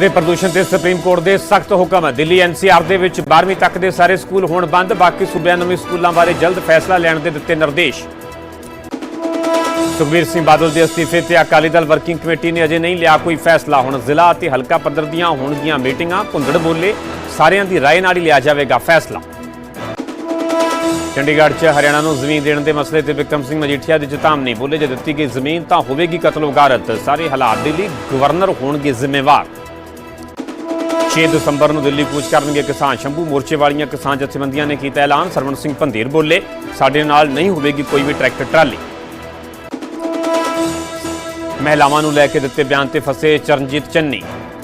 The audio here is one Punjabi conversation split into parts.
ਦੇ ਪ੍ਰਦੂਸ਼ਣ ਤੇ ਸੁਪਰੀਮ ਕੋਰਟ ਦੇ ਸਖਤ ਹੁਕਮ। ਹੈ ਦਿੱਲੀ ਐਨਸੀਆਰ ਦੇ ਵਿੱਚ 12ਵੀਂ ਤੱਕ ਦੇ ਸਾਰੇ ਸਕੂਲ ਹੁਣ ਬੰਦ, ਬਾਕੀ ਸੂਬਿਆਂ ਨੂੰ ਵੀ ਸਕੂਲਾਂ ਬਾਰੇ ਜਲਦ ਫੈਸਲਾ ਲੈਣ ਦੇ ਦਿੱਤੇ ਨਿਰਦੇਸ਼। ਸੁਖਬੀਰ ਸਿੰਘ ਬਾਦਲ ਦੇ ਅਸਤੀਫੇ ਤੇ ਅਕਾਲੀ ਦਲ ਵਰਕਿੰਗ ਕਮੇਟੀ ਨੇ ਅਜੇ ਨਹੀਂ ਲਿਆ ਕੋਈ ਫੈਸਲਾ। ਹੁਣ ਜ਼ਿਲ੍ਹਾ ਅਤੇ ਹਲਕਾ ਪੱਧਰ ਦੀਆਂ ਹੋਣਗੀਆਂ ਮੀਟਿੰਗਾਂ, ਭੁੰਦੜ ਬੋਲੇ, ਸਾਰਿਆਂ ਦੀ ਰਾਏ ਨਾਲ ਹੀ ਲਿਆ ਜਾਵੇਗਾ ਫੈਸਲਾ। ਚੰਡੀਗੜ੍ਹ 'ਚ ਹਰਿਆਣਾ ਨੂੰ ਜ਼ਮੀਨ ਦੇਣ ਦੇ ਮਸਲੇ ਤੇ ਵਿਕਰਮ ਸਿੰਘ ਮਜੀਠੀਆ ਦੀ ਚੇਤਾਵਨੀ। ਬੋਲੇ ਜੇ ਦਿੱਤੀ ਗਈ ਜ਼ਮੀਨ ਤਾਂ ਹੋਵੇਗੀ ਕਤਲ ਵਗਾਰਤ ਸਾਰੇ ਹਾਲਾਤ ਦੇ ਲਈ ਗਵਰਨਰ ਹੋਣਗੇ ਜ਼ਿੰਮੇਵਾਰ। 6 ਦਸੰਬਰ ਨੂੰ ਦਿੱਲੀ ਕੂਚ ਕਰਨਗੇ ਕਿਸਾਨ ਸ਼ੰਭੂ। ਮੋਰਚੇ ਵਾਲੀਆਂ ਕਿਸਾਨ ਜਥੇਬੰਦੀਆਂ ਨੇ ਕੀਤਾ ਐਲਾਨ। ਸਰਵਣ ਸਿੰਘ ਭੰਦੇਰ ਬੋਲੇ, ਸਾਡੇ ਨਾਲ ਨਹੀਂ ਹੋਵੇਗੀ ਕੋਈ ਵੀ ਟਰੈਕਟਰ ਟਰਾਲੀ। ਮਹਿਲਾਵਾਂ ਨੂੰ ਲੈ ਕੇ ਦਿੱਤੇ ਬਿਆਨ ਤੇ ਫਸੇ ਚਰਨਜੀਤ ਚੰਨੀ।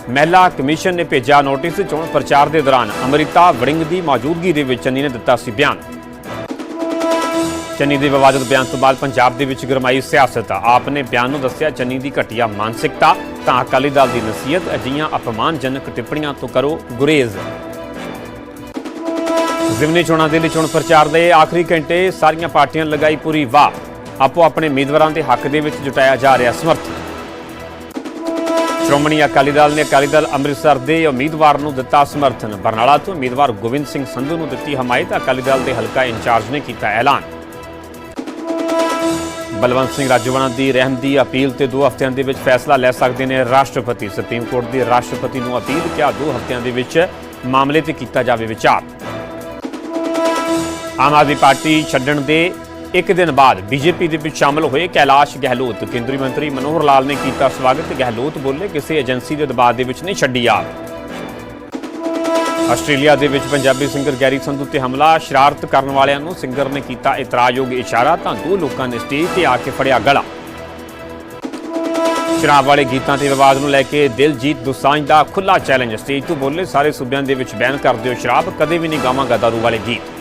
ਮਹਿਲਾ ਕਮਿਸ਼ਨ ਨੇ ਭੇਜਿਆ ਨੋਟਿਸ, ਚੋਣ ਪ੍ਰਚਾਰ ਦੇ ਦੌਰਾਨ ਅਮਰਿਤਾ ਵੜਿੰਗ ਦੀ ਮੌਜੂਦਗੀ ਦੇ ਵਿੱਚ ਚੰਨੀ ਨੇ ਦਿੱਤਾ ਸੀ ਬਿਆਨ। ਚੰਨੀ ਦੇ ਵਿਵਾਦਤ ਬਿਆਨ ਤੋਂ ਬਾਅਦ ਪੰਜਾਬ ਦੇ ਵਿੱਚ ਗਰਮਾਈ ਸਿਆਸਤ ਆਪ ਨੇ ਬਿਆਨ ਨੂੰ ਦੱਸਿਆ, ਚੰਨੀ ਦੀ ਘਟੀਆ ਮਾਨਸਿਕਤਾ, ਤਾਂ ਅਕਾਲੀ ਦਲ ਦੀ ਨਸੀਹਤ, ਅਜਿਹੀਆਂ ਅਪਮਾਨਜਨਕ ਟਿੱਪਣੀਆਂ ਤੋਂ ਕਰੋ ਗੁਰੇਜ਼। ਜ਼ਿਮਨੀ ਚੋਣਾਂ ਦੇ ਲਈ ਚੋਣ ਪ੍ਰਚਾਰ ਦੇ ਆਖਰੀ ਘੰਟੇ ਸਾਰੀਆਂ ਪਾਰਟੀਆਂ ਲਗਾਈ ਪੂਰੀ ਵਾਹ। ਆਪੋ ਆਪਣੇ ਉਮੀਦਵਾਰਾਂ ਦੇ ਹੱਕ ਦੇ ਵਿੱਚ ਜੁਟਾਇਆ ਜਾ ਰਿਹਾ ਸਮਰਥਨ। ਸ਼੍ਰੋਮਣੀ ਅਕਾਲੀ ਦਲ ਨੇ ਅਕਾਲੀ ਦਲ ਅੰਮ੍ਰਿਤਸਰ ਦੇ ਉਮੀਦਵਾਰ ਨੂੰ ਦਿੱਤਾ ਸਮਰਥਨ। ਬਰਨਾਲਾ ਤੋਂ ਉਮੀਦਵਾਰ ਗੋਬਿੰਦ ਸਿੰਘ ਸੰਧੂ ਨੂੰ ਦਿੱਤੀ ਹਮਾਇਤ। ਅਕਾਲੀ ਦਲ ਦੇ ਹਲਕਾ ਇੰਚਾਰਜ ਨੇ ਕੀਤਾ ਐਲਾਨ। ਬਲਵੰਤ ਸਿੰਘ ਰਾਜੋਵਾਨਾ ਦੀ ਰਹਿਮ ਦੀ ਅਪੀਲ ਤੇ 2 ਹਫ਼ਤਿਆਂ ਦੇ ਵਿੱਚ ਫੈਸਲਾ ਲੈ ਸਕਦੇ ਨੇ ਰਾਸ਼ਟਰਪਤੀ। ਸੁਪਰੀਮ ਕੋਰਟ ਦੇ ਰਾਸ਼ਟਰਪਤੀ ਨੂੰ ਅਪੀਲ ਕਿਹਾ 2 ਹਫ਼ਤਿਆਂ ਦੇ ਵਿੱਚ ਮਾਮਲੇ ਤੇ ਕੀਤਾ ਜਾਵੇ ਵਿਚਾਰ। ਆਮ ਆਦਮੀ ਪਾਰਟੀ ਛੱਡਣ ਦੇ ਇੱਕ ਦਿਨ ਬਾਅਦ ਬੀਜੇਪੀ ਦੇ ਵਿੱਚ ਸ਼ਾਮਲ ਹੋਏ ਕੈਲਾਸ਼ ਗਹਿਲੋਤ। ਕੇਂਦਰੀ ਮੰਤਰੀ ਮਨੋਹਰ ਲਾਲ ਨੇ ਕੀਤਾ ਸਵਾਗਤ। ਗਹਿਲੋਤ ਬੋਲੇ, ਕਿਸੇ ਏਜੰਸੀ ਦੇ ਦਬਾਅ ਦੇ ਵਿੱਚ ਨਹੀਂ ਛੱਡੀ ਆਪ। ਆਸਟ੍ਰੇਲੀਆ ਦੇ ਵਿੱਚ ਪੰਜਾਬੀ ਸਿੰਗਰ ਗੈਰੀ ਸੰਧੂ ਤੇ ਹਮਲਾ, ਸ਼ਰਾਰਤ ਕਰਨ ਵਾਲਿਆਂ ਨੂੰ ਸਿੰਗਰ ਨੇ ਕੀਤਾ ਇਤਰਾਜ਼ਯੋਗ ਇਸ਼ਾਰਾ, ਤਾਂ ਦੋ ਲੋਕਾਂ ਨੇ ਸਟੇਜ ਤੇ ਆ ਕੇ ਫੜਿਆ ਗਲਾ। ਸ਼ਰਾਬ ਵਾਲੇ ਗੀਤਾਂ ਤੇ ਵਿਵਾਦ ਨੂੰ ਲੈ ਕੇ ਦਿਲਜੀਤ ਦੁਸਾਂਝ ਦਾ ਖੁੱਲਾ ਚੈਲੰਜ ਸਟੇਜ ਤੋਂ ਬੋਲੇ ਸਾਰੇ ਸੂਬਿਆਂ ਦੇ ਵਿੱਚ ਬੈਨ ਕਰ ਦਿਓ ਸ਼ਰਾਬ, ਕਦੇ ਵੀ ਨਹੀਂ ਗਾਵਾਂਗਾ ਦਾਰੂ ਵਾਲੇ ਗੀਤ।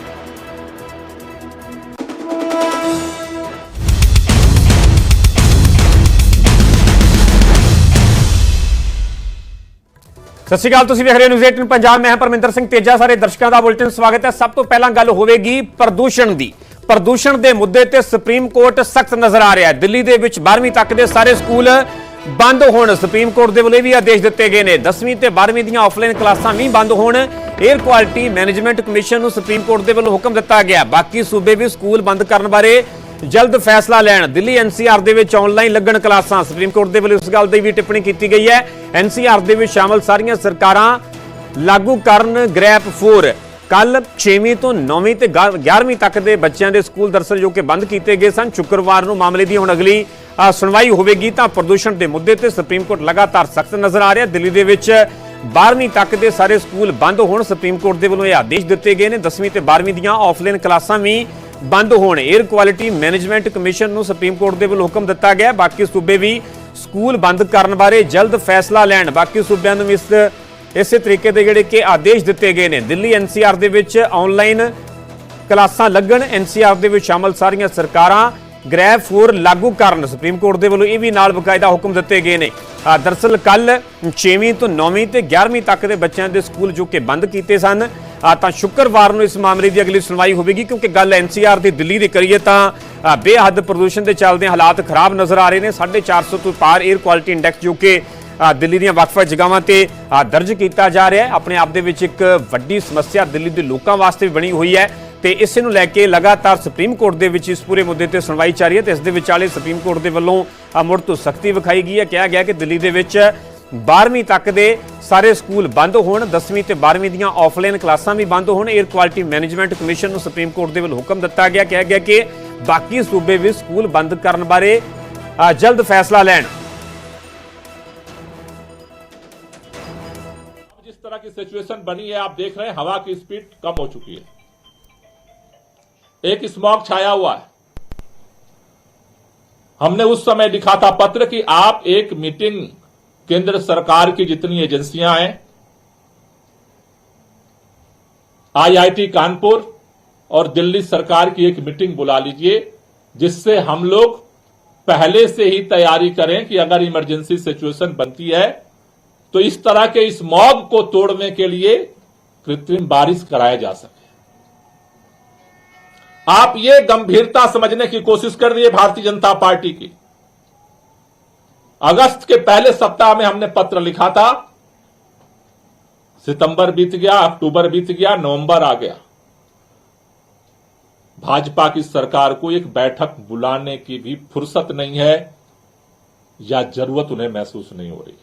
ਸਤਿ ਸ਼੍ਰੀ ਅਕਾਲ, ਤੁਸੀਂ ਵੇਖ ਰਹੇ ਹੋ ਨਿਊਜ਼ 18 ਪੰਜਾਬ। ਮੈਂ ਹਾਂ ਪਰਮਿੰਦਰ ਸਿੰਘ ਤੇਜਾ। ਸਾਰੇ ਦਰਸ਼ਕਾਂ ਦਾ ਬੁਲਟਨ ਸਵਾਗਤ ਹੈ। ਸਭ ਤੋਂ ਪਹਿਲਾਂ ਗੱਲ ਹੋਵੇਗੀ ਪ੍ਰਦੂਸ਼ਣ ਦੀ। ਪ੍ਰਦੂਸ਼ਣ ਦੇ ਮੁੱਦੇ ਤੇ ਸੁਪਰੀਮ ਕੋਰਟ ਸਖਤ ਨਜ਼ਰ ਆ ਰਿਹਾ ਹੈ। ਦਿੱਲੀ ਦੇ ਵਿੱਚ 12ਵੀਂ ਤੱਕ ਦੇ ਸਾਰੇ ਸਕੂਲ ਬੰਦ ਹੋਣ। ਸੁਪਰੀਮ ਕੋਰਟ ਦੇ ਵੱਲੋਂ ਵੀ ਆਦੇਸ਼ ਦਿੱਤੇ ਗਏ ਨੇ। 10ਵੀਂ ਤੇ 12ਵੀਂ ਦੀਆਂ ਆਫਲਾਈਨ ਕਲਾਸਾਂ ਵੀ ਬੰਦ ਹੋਣ। 에ਅਰ ਕੁਆਲਿਟੀ ਮੈਨੇਜਮੈਂਟ ਕਮਿਸ਼ਨ ਨੂੰ ਸੁਪਰੀਮ ਕੋਰਟ ਦੇ ਵੱਲੋਂ ਹੁਕਮ ਦਿੱਤਾ ਗਿਆ। ਬਾਕੀ ਸੂਬੇ ਵੀ ਸਕੂਲ ਬੰਦ ਕਰਨ ਬਾਰੇ ਜਲਦ ਫੈਸਲਾ ਲੈਣ। ਦਿੱਲੀ ਐਨਸੀਆਰ ਦੇ ਵਿੱਚ ਆਨਲਾਈਨ ਲੱਗਣ ਕਲਾਸਾਂ। ਸੁਪਰੀਮ ਕੋਰਟ ਦੇ ਵੱਲੋਂ ਇਸ ਗੱਲ ਦੀ ਵੀ ਟਿੱਪਣੀ ਕੀਤੀ ਗਈ ਹੈ। ਐਨਸੀਆਰ ਦੇ ਵਿੱਚ ਸ਼ਾਮਲ ਸਾਰੀਆਂ ਸਰਕਾਰਾਂ ਲਾਗੂ ਕਰਨ ਗ੍ਰੈਪ 4 ਕੱਲ 6ਵੀਂ ਤੋਂ 9ਵੀਂ ਤੇ 11ਵੀਂ ਤੱਕ ਦੇ ਬੱਚਿਆਂ ਦੇ ਸਕੂਲ ਦਰਸਲ ਜੋ ਕਿ ਬੰਦ ਕੀਤੇ ਗਏ ਸਨ, ਸ਼ੁੱਕਰਵਾਰ ਨੂੰ ਮਾਮਲੇ ਦੀ ਹੁਣ ਅਗਲੀ ਸੁਣਵਾਈ ਹੋਵੇਗੀ ਤਾਂ ਪ੍ਰਦੂਸ਼ਣ ਦੇ ਮੁੱਦੇ ਤੇ ਸੁਪਰੀਮ ਕੋਰਟ ਲਗਾਤਾਰ ਸਖਤ ਨਜ਼ਰ ਆ ਰਿਹਾ। ਦਿੱਲੀ ਦੇ ਵਿੱਚ 12ਵੀਂ ਤੱਕ ਦੇ ਸਾਰੇ ਸਕੂਲ ਬੰਦ ਹੋਣ ਸੁਪਰੀਮ ਕੋਰਟ ਦੇ ਵੱਲੋਂ ਇਹ ਆਦੇਸ਼ ਦਿੱਤੇ ਗਏ ਨੇ। 10ਵੀਂ ਤੇ 12ਵੀਂ ਦੀਆਂ ਆਫਲਾਈਨ ਕਲਾਸਾਂ ਵੀ ਬੰਦ ਹੋਣ। 에ਅਰ ਕੁਆਲਿਟੀ ਮੈਨੇਜਮੈਂਟ ਕਮਿਸ਼ਨ ਨੂੰ ਸੁਪਰੀਮ ਕੋਰਟ ਦੇ ਵੱਲੋਂ ਹੁਕਮ ਦਿੱਤਾ ਗਿਆ। ਬਾਕੀ ਸੂਬੇ ਵੀ ਸਕੂਲ ਬੰਦ ਕਰਨ ਬਾਰੇ ਜਲਦ ਫੈਸਲਾ ਲੈਣ। ਬਾਕੀ ਸੂਬਿਆਂ ਨੂੰ ਇਸ ਇਸੇ ਤਰੀਕੇ ਦੇ ਜਿਹੜੇ ਕਿ ਆਦੇਸ਼ ਦਿੱਤੇ ਗਏ ਨੇ। ਦਿੱਲੀ ਐਨਸੀਆਰ ਦੇ ਵਿੱਚ ਆਨਲਾਈਨ ਕਲਾਸਾਂ ਲੱਗਣ। ਐਨਸੀਆਰ ਦੇ ਵਿੱਚ ਸ਼ਾਮਲ ਸਾਰੀਆਂ ਸਰਕਾਰਾਂ ਗ੍ਰੈਬ 4 ਲਾਗੂ ਕਰਨ। ਸੁਪਰੀਮ ਕੋਰਟ ਦੇ ਵੱਲੋਂ ਇਹ ਵੀ ਨਾਲ ਬਕਾਇਦਾ ਹੁਕਮ ਦਿੱਤੇ ਗਏ ਨੇ। ਅ, ਦਰਅਸਲ ਕੱਲ 6ਵੀਂ ਤੋਂ 9ਵੀਂ ਤੇ 11ਵੀਂ ਤੱਕ ਦੇ ਬੱਚਿਆਂ ਦੇ ਸਕੂਲ ਜੋ ਕਿ ਬੰਦ ਕੀਤੇ ਸਨ ਤਾਂ ਸ਼ੁੱਕਰਵਾਰ ਨੂੰ ਇਸ ਮਾਮਲੇ ਦੀ ਅਗਲੀ ਸੁਣਵਾਈ ਹੋਵੇਗੀ, ਕਿਉਂਕਿ ਗੱਲ ਐਨਸੀਆਰ ਦੀ ਦਿੱਲੀ ਦੀ ਕਰੀਏ ਤਾਂ ਬੇਹੱਦ ਪ੍ਰਦੂਸ਼ਣ ਦੇ ਚੱਲਦੇ ਹਾਲਾਤ ਖਰਾਬ ਨਜ਼ਰ ਆ ਰਹੇ ਨੇ। 450 ਤੋਂ ਪਾਰ 에ਅਰ ਕੁਆਲਿਟੀ ਇੰਡੈਕਸ ਜੋ ਕਿ ਦਿੱਲੀ ਦੀਆਂ ਵੱਖ-ਵੱਖ ਜਗ੍ਹਾਵਾਂ ਤੇ ਦਰਜ ਕੀਤਾ ਜਾ ਰਿਹਾ ਹੈ। ਆਪਣੇ ਆਪ ਦੇ ਵਿੱਚ ਇੱਕ ਵੱਡੀ ਸਮੱਸਿਆ ਦਿੱਲੀ ਦੇ ਲੋਕਾਂ ਵਾਸਤੇ ਵੀ ਬਣੀ ਹੋਈ ਹੈ ਤੇ ਇਸੇ ਨੂੰ ਲੈ ਕੇ ਲਗਾਤਾਰ ਸੁਪਰੀਮ ਕੋਰਟ ਦੇ ਵਿੱਚ ਇਸ ਪੂਰੇ ਮੁੱਦੇ ਤੇ ਸੁਣਵਾਈ ਚੱਲ ਰਹੀ ਹੈ ਤੇ ਇਸ ਦੇ ਵਿਚਾਲੇ ਸੁਪਰੀਮ ਕੋਰਟ ਦੇ ਵੱਲੋਂ ਮੁੜ ਤੋਂ ਸਖਤੀ ਵਿਖਾਈ ਗਈ ਹੈ। ਕਿਹਾ ਗਿਆ ਕਿ ਦਿੱਲੀ ਦੇ ਵਿੱਚ बारहवीं तक के सारे स्कूल बंद होसवीं तो बारहवीं दियाँ ऑफलाइन क्लासा भी बंद होयर quality management commission Supreme Court के वो हुक्म दता गया। कह गया कि बाकी सूबे भी स्कूल बंद कर बारे जल्द फैसला लैन जिस तरह की सिचुएशन बनी है, आप देख रहे हैं, हवा की स्पीड कम हो चुकी है। एक स्मॉक छाया हुआ है। हमने उस समय लिखा था पत्र कि आप एक मीटिंग केंद्र सरकार की जितनी एजेंसियाँ हैं आईआईटी कानपुर और दिल्ली सरकार की एक मीटिंग बुला लीजिए, जिससे हम लोग पहले से ही तैयारी करें कि अगर इमरजेंसी सिचुएशन बनती है तो इस तरह के स्मॉग को तोड़ने के लिए कृत्रिम बारिश कराया जा सके। आप ये गंभीरता समझने की कोशिश कर रही है भारतीय जनता पार्टी की। अगस्त के पहले सप्ताह में हमने पत्र लिखा था। सितंबर बीत गया, अक्टूबर बीत गया, नवंबर आ गया। भाजपा की सरकार को एक बैठक बुलाने की भी फुर्सत नहीं है या ज़रूरत उन्हें महसूस नहीं हो रही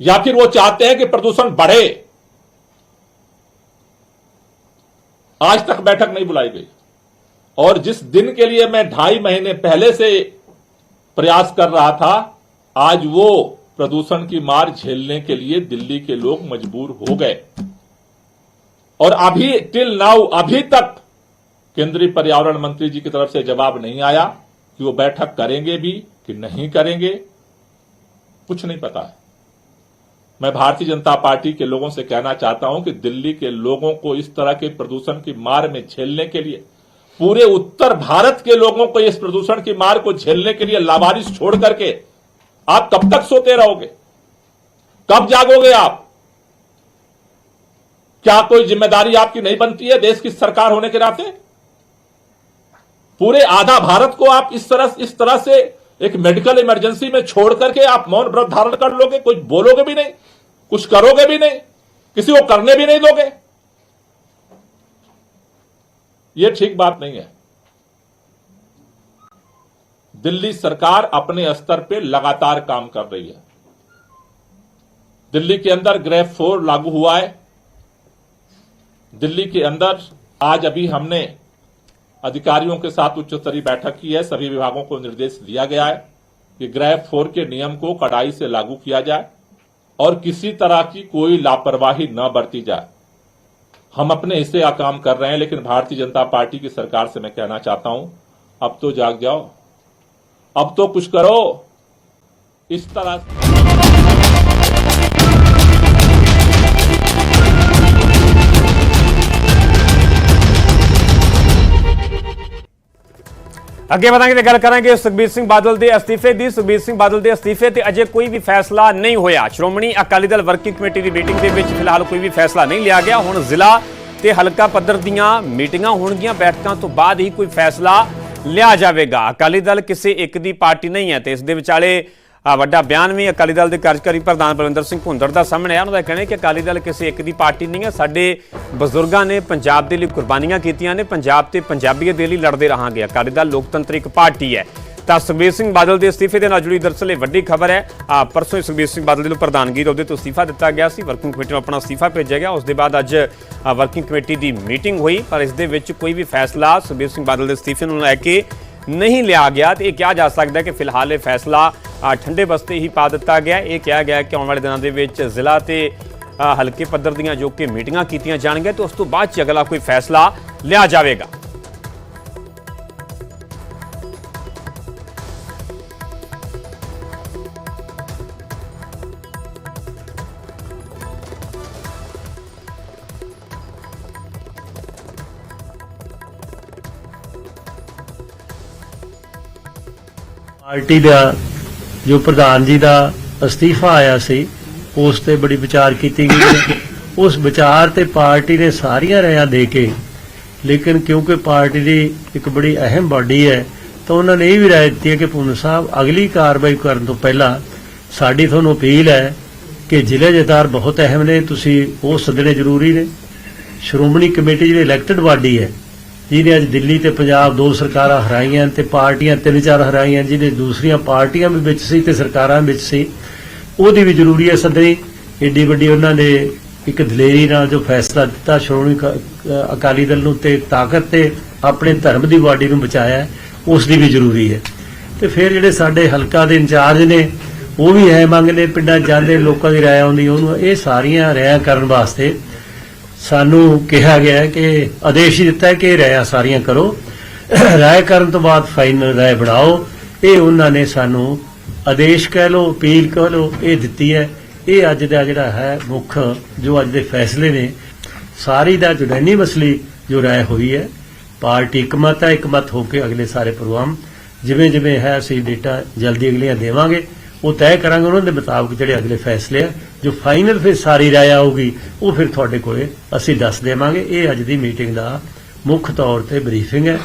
या फिर वो चाहते हैं कि प्रदूषण बढ़े। आज तक बैठक नहीं बुलाई गई। और जिस दिन के लिए मैं ढाई महीने पहले से प्रयास कर रहा था, आज वो प्रदूषण की मार झेलने के लिए दिल्ली के लोग मजबूर हो गए। और अभी टिल नाउ अभी तक केंद्रीय पर्यावरण मंत्री जी की तरफ़ से जवाब नहीं आया कि वो बैठक करेंगे भी कि नहीं करेंगे। कुछ नहीं पता है। मैं भारतीय जनता पार्टी के लोगों से कहना चाहता हूँ कि दिल्ली के लोगों को इस तरह के प्रदूषण की मार में झेलने के लिए पूरे उत्तर भारत के लोगों को इस प्रदूषण की मार को झेलने के लिए लावारिस छोड़ करके आप कब तक सोते रहोगे? कब जागोगे आप? क्या कोई ज़िम्मेदारी आपकी नहीं बनती है देश की सरकार होने के नाते? पूरे आधा भारत को आप इस तरह इस तरह से एक मेडिकल इमरजेंसी में छोड़ करके आप मौन व्रत धारण कर लोगे, कुछ बोलोगे भी नहीं, कुछ करोगे भी नहीं, किसी को करने भी नहीं दोगे। यह ठीक बात नहीं है। दिल्ली सरकार अपने स्तर पे लगातार काम कर रही है। दिल्ली के अंदर ग्रेफ फोर लागू हुआ है। दिल्ली के अंदर आज अभी हमने अधिकारियों के साथ उच्च स्तरीय बैठक की है। सभी विभागों को निर्देश दिया गया है कि ग्रेफ फोर के नियम को कड़ाई से लागू किया जाए और किसी तरह की कोई लापरवाही न बरती जाए। हम अपने हिस्से का काम कर रहे हैं, लेकिन भारतीय जनता पार्टी की सरकार से मैं कहना चाहता हूँ, अब तो जाग जाओ, अब तो कुछ करो। इस तरह ਅੱਗੇ ਵਧਾਂਗੇ ਤੇ ਗੱਲ ਕਰਾਂਗੇ ਸੁਖਬੀਰ ਸਿੰਘ ਬਾਦਲ ਦੇ ਅਸਤੀਫੇ ਦੀ। ਸੁਖਬੀਰ ਸਿੰਘ ਬਾਦਲ ਦੇ ਅਸਤੀਫੇ ਤੇ ਅਜੇ ਕੋਈ ਵੀ ਫੈਸਲਾ ਨਹੀਂ ਹੋਇਆ। ਸ਼੍ਰੋਮਣੀ ਅਕਾਲੀ ਦਲ ਵਰਕਿੰਗ ਕਮੇਟੀ ਦੀ ਮੀਟਿੰਗ ਦੇ ਵਿੱਚ ਫਿਲਹਾਲ ਕੋਈ ਵੀ ਫੈਸਲਾ ਨਹੀਂ ਲਿਆ ਗਿਆ। ਹੁਣ ਜ਼ਿਲ੍ਹਾ ਤੇ ਹਲਕਾ ਪੱਧਰ ਦੀਆਂ ਮੀਟਿੰਗਾਂ ਹੋਣਗੀਆਂ। ਬੈਠਕਾਂ ਤੋਂ ਬਾਅਦ ਹੀ ਕੋਈ ਫੈਸਲਾ ਲਿਆ ਜਾਵੇਗਾ। ਅਕਾਲੀ ਦਲ ਕਿਸੇ ਇੱਕ ਦੀ ਪਾਰਟੀ ਨਹੀਂ ਹੈ ਤੇ ਇਸ ਦੇ ਵਿਚਾਲੇ ਆ ਵੱਡਾ ਬਿਆਨ ਵੀ ਅਕਾਲੀ ਦਲ ਦੇ ਕਾਰਜਕਾਰੀ ਪ੍ਰਧਾਨ ਬਲਵਿੰਦਰ ਸਿੰਘ ਭੁੰਦੜ ਦਾ ਸਾਹਮਣੇ ਆਇਆ ਉਹਨਾਂ ਦਾ ਕਹਿਣਾ ਹੈ ਕਿ ਅਕਾਲੀ ਦਲ ਕਿਸੇ ਇੱਕ ਦੀ ਪਾਰਟੀ ਨਹੀਂ ਹੈ। ਸਾਡੇ ਬਜ਼ੁਰਗਾਂ ਨੇ ਪੰਜਾਬ ਦੇ ਲਈ ਕੁਰਬਾਨੀਆਂ ਕੀਤੀਆਂ ਨੇ। ਪੰਜਾਬ ਤੇ ਪੰਜਾਬੀਅਤ ਦੇ ਲਈ ਲੜਦੇ ਰਹਾਂਗੇ। ਅਕਾਲੀ ਦਲ ਲੋਕਤੰਤਰਿਕ ਪਾਰਟੀ ਹੈ। ਤਾਂ ਸੁਖਬੀਰ ਸਿੰਘ ਬਾਦਲ ਦੇ ਅਸਤੀਫੇ ਦੇ ਨਾਲ ਜੁੜੀ ਦਰਅਸਲ ਇਹ ਵੱਡੀ ਖਬਰ ਹੈ। ਆ ਪਰਸੋਂ ਹੀ ਸੁਖਬੀਰ ਸਿੰਘ ਬਾਦਲ ਦੇ ਨੂੰ ਪ੍ਰਧਾਨਗੀ ਦੇ ਅਹੁਦੇ ਤੋਂ ਅਸਤੀਫਾ ਦਿੱਤਾ ਗਿਆ ਸੀ। ਵਰਕਿੰਗ ਕਮੇਟੀ ਨੂੰ ਆਪਣਾ ਅਸਤੀਫਾ ਭੇਜਿਆ ਗਿਆ। ਉਸ ਦੇ ਬਾਅਦ ਅੱਜ ਵਰਕਿੰਗ ਕਮੇਟੀ ਦੀ ਮੀਟਿੰਗ ਹੋਈ। ਪਰ ਇਸ ਦੇ ਵਿੱਚ ਕੋਈ ਵੀ ਫੈਸਲਾ ਸੁਖਬੀਰ ਸਿੰਘ ਬਾਦਲ ਦੇ ਅਸਤੀਫੇ ਨੂੰ ਲੈ ਕੇ ਨਹੀਂ ਲਿਆ ਗਿਆ। ਤੇ ਇਹ ਕਿਹਾ ਜਾ ਸਕਦਾ ਹੈ ਕਿ ਫਿਲਹਾਲ ਇਹ ਫੈਸਲਾ ਠੰਡੇ ਬਸਤੇ ਹੀ ਪਾ ਦਿੱਤਾ ਗਿਆ। ਇਹ ਕਿਹਾ ਗਿਆ ਕਿ ਆਉਣ ਵਾਲੇ ਦਿਨਾਂ ਦੇ ਵਿੱਚ ਜ਼ਿਲ੍ਹਾ ਤੇ ਹਲਕੇ ਪੱਧਰ ਦੀਆਂ ਜੋ ਕਿ ਮੀਟਿੰਗਾਂ ਕੀਤੀਆਂ ਜਾਣਗੀਆਂ ਤੇ ਉਸ ਤੋਂ ਬਾਅਦ ਚ ਅਗਲਾ ਕੋਈ ਫੈਸਲਾ ਲਿਆ ਜਾਵੇਗਾ। ਪਾਰਟੀ ਦਾ ਜੋ ਪ੍ਰਧਾਨ ਜੀ ਦਾ ਅਸਤੀਫਾ ਆਇਆ ਸੀ, ਉਸ ਤੇ ਬੜੀ ਵਿਚਾਰ ਕੀਤੀ ਗਈ ਹੈ। ਉਸ ਵਿਚਾਰ ਤੇ ਪਾਰਟੀ ਨੇ ਸਾਰੀਆਂ ਰਾਇਆਂ ਦੇ ਕੇ, ਲੇਕਿਨ ਕਿਉਂਕਿ ਪਾਰਟੀ ਦੀ ਇੱਕ ਬੜੀ ਅਹਿਮ ਬਾਡੀ ਹੈ, ਤਾਂ ਉਹਨਾਂ ਨੇ ਇਹ ਵੀ ਰਾਏ ਦਿੱਤੀ ਹੈ ਕਿ ਪੂਰਨ ਸਾਹਿਬ ਅਗਲੀ ਕਾਰਵਾਈ ਕਰਨ ਤੋਂ ਪਹਿਲਾਂ ਸਾਡੀ ਤੁਹਾਨੂੰ ਅਪੀਲ ਹੈ ਕਿ ਜ਼ਿਲ੍ਹੇ ਜਥਾਰ ਬਹੁਤ ਅਹਿਮ ਨੇ, ਤੁਸੀਂ ਉਹ ਸੱਦਣੇ ਜ਼ਰੂਰੀ ਨੇ। ਸ਼੍ਰੋਮਣੀ ਕਮੇਟੀ ਜਿਹੜੀ ਇਲੈਕਟਡ ਬਾਡੀ ਹੈ ਜਿਹਨੇ ਅੱਜ ਦਿੱਲੀ ਤੇ ਪੰਜਾਬ ਦੋ ਸਰਕਾਰਾਂ ਹਰਾਈਆਂ ਤੇ ਪਾਰਟੀਆਂ ਤਿੰਨ ਚਾਰ ਹਰਾਈਆਂ ਜਿਹਦੇ ਦੂਸਰੀਆਂ ਪਾਰਟੀਆਂ ਵੀ ਵਿੱਚ ਸੀ ਤੇ ਸਰਕਾਰਾਂ ਵਿੱਚ ਸੀ, ਉਹਦੀ ਵੀ ਜ਼ਰੂਰੀ ਹੈ ਸਦਰੀ ਏਡੀ ਵੱਡੀ ਉਹਨਾਂ ਨੇ ਇੱਕ ਦਲੇਰੀ ਨਾਲ ਜੋ ਫੈਸਲਾ ਦਿੱਤਾ, ਸ਼੍ਰੋਮਣੀ ਅਕਾਲੀ ਦਲ ਨੂੰ ਤੇ ਤਾਕਤ ਤੇ ਆਪਣੇ ਧਰਮ ਦੀ ਬਾਡੀ ਨੂੰ ਬਚਾਇਆ, ਉਸ ਦੀ ਵੀ ਜ਼ਰੂਰੀ ਹੈ। ਤੇ ਫਿਰ ਜਿਹੜੇ ਸਾਡੇ ਹਲਕਾ ਦੇ ਇੰਚਾਰਜ ਨੇ, ਉਹ ਵੀ ਹੈ ਮੰਗ ਨੇ ਪਿੰਡਾਂ 'ਚ ਜਾਂਦੇ, ਲੋਕਾਂ ਦੀ ਰਾਏ ਆਉਂਦੀ, ਉਹਨੂੰ ਇਹ ਸਾਰੀਆਂ ਰਾਇਆਂ ਕਰਨ ਵਾਸਤੇ ਸਾਨੂੰ ਕਿਹਾ ਗਿਆ ਹੈ ਕਿ ਆਦੇਸ਼ ਹੀ ਦਿੱਤਾ ਹੈ ਕਿ ਇਹ ਸਾਰੀਆਂ ਕਰੋ। ਰਾਏ ਕਰਨ ਤੋਂ ਬਾਅਦ ਫਾਈਨਲ ਰਾਏ ਬਣਾਓ। ਇਹ ਉਹਨਾਂ ਨੇ ਸਾਨੂੰ ਆਦੇਸ਼ ਕਹਿ ਲਓ, ਅਪੀਲ ਕਹਿ ਲਓ, ਇਹ ਦਿੱਤੀ ਹੈ। ਇਹ ਅੱਜ ਦਾ ਜਿਹੜਾ ਹੈ ਮੁੱਖ ਜੋ ਅੱਜ ਦੇ ਫੈਸਲੇ ਨੇ, ਸਾਰੀ ਦਾ ਜੁਡੈਨੀ ਮਸਲੀ ਜੋ ਰਾਏ ਹੋਈ ਹੈ, ਪਾਰਟੀ ਇਕਮਤ ਹੈ ਇਕਮਤ ਹੋ ਕੇ ਅਗਲੇ ਸਾਰੇ ਪ੍ਰੋਗਰਾਮ ਜਿਵੇਂ ਜਿਵੇਂ ਹੈ, ਅਸੀਂ ਡੇਟਾ ਜਲਦੀ ਅਗਲੀਆਂ ਦੇਵਾਂਗੇ। ਉਹ ਤੈਅ ਕਰਾਂਗੇ ਉਹਨਾਂ ਦੇ ਮੁਤਾਬਕ ਜਿਹੜੇ ਅਗਲੇ ਫੈਸਲੇ ਆ, ਜੋ ਫਾਈਨਲ ਫਿਰ ਸਾਰੀ ਰਾਏ ਆਊਗੀ, ਉਹ ਫਿਰ ਤੁਹਾਡੇ ਕੋਲੇ ਅਸੀਂ ਦੱਸ ਦੇਵਾਂਗੇ। ਇਹ ਅੱਜ ਦੀ ਮੀਟਿੰਗ ਦਾ ਮੁੱਖ ਤੌਰ ਤੇ ਬਰੀਫਿੰਗ ਹੈ।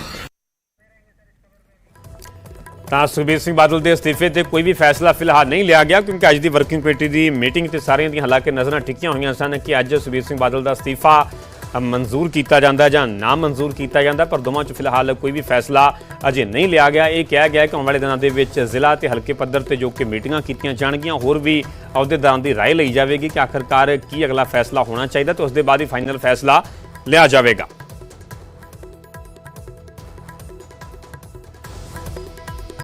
ਤਾਂ ਸੁਖਬੀਰ ਸਿੰਘ ਬਾਦਲ ਦੇ ਅਸਤੀਫੇ ਤੇ ਕੋਈ ਵੀ ਫੈਸਲਾ ਫਿਲਹਾਲ ਨਹੀਂ ਲਿਆ ਗਿਆ, ਕਿਉਂਕਿ ਅੱਜ ਦੀ ਵਰਕਿੰਗ ਕਮੇਟੀ ਦੀ ਮੀਟਿੰਗ ਤੇ ਸਾਰਿਆਂ ਦੀਆਂ ਹਾਲਾਂਕਿ ਨਜ਼ਰਾਂ ਟਿਕੀਆਂ ਹੋਈਆਂ ਸਨ ਕਿ ਅੱਜ ਸੁਖਬੀਰ ਸਿੰਘ ਬਾਦਲ ਦਾ ਅਸਤੀਫਾ ਮਨਜ਼ੂਰ ਕੀਤਾ ਜਾਂਦਾ ਜਾਂ ਨਾ ਮਨਜ਼ੂਰ ਕੀਤਾ ਜਾਂਦਾ, ਪਰ ਦੋਵਾਂ 'ਚ ਫਿਲਹਾਲ ਕੋਈ ਵੀ ਫੈਸਲਾ ਅਜੇ ਨਹੀਂ ਲਿਆ ਗਿਆ। ਇਹ ਕਿਹਾ ਗਿਆ ਕਿ ਆਉਣ ਵਾਲੇ ਦਿਨਾਂ ਦੇ ਵਿੱਚ ਜ਼ਿਲ੍ਹਾ ਤੇ ਹਲਕੇ ਪੱਧਰ ਤੇ ਜੋ ਕਿ ਮੀਟਿੰਗਾਂ ਕੀਤੀਆਂ ਜਾਣਗੀਆਂ, ਹੋਰ ਵੀ ਅਹੁਦੇਦਾਰਾਂ ਦੀ ਰਾਏ ਲਈ ਜਾਵੇਗੀ ਕਿ ਆਖਰਕਾਰ ਕੀ ਅਗਲਾ ਫੈਸਲਾ ਹੋਣਾ ਚਾਹੀਦਾ ਤੇ ਉਸ ਦੇ ਬਾਅਦ ਹੀ ਫਾਈਨਲ ਫੈਸਲਾ ਲਿਆ ਜਾਵੇਗਾ।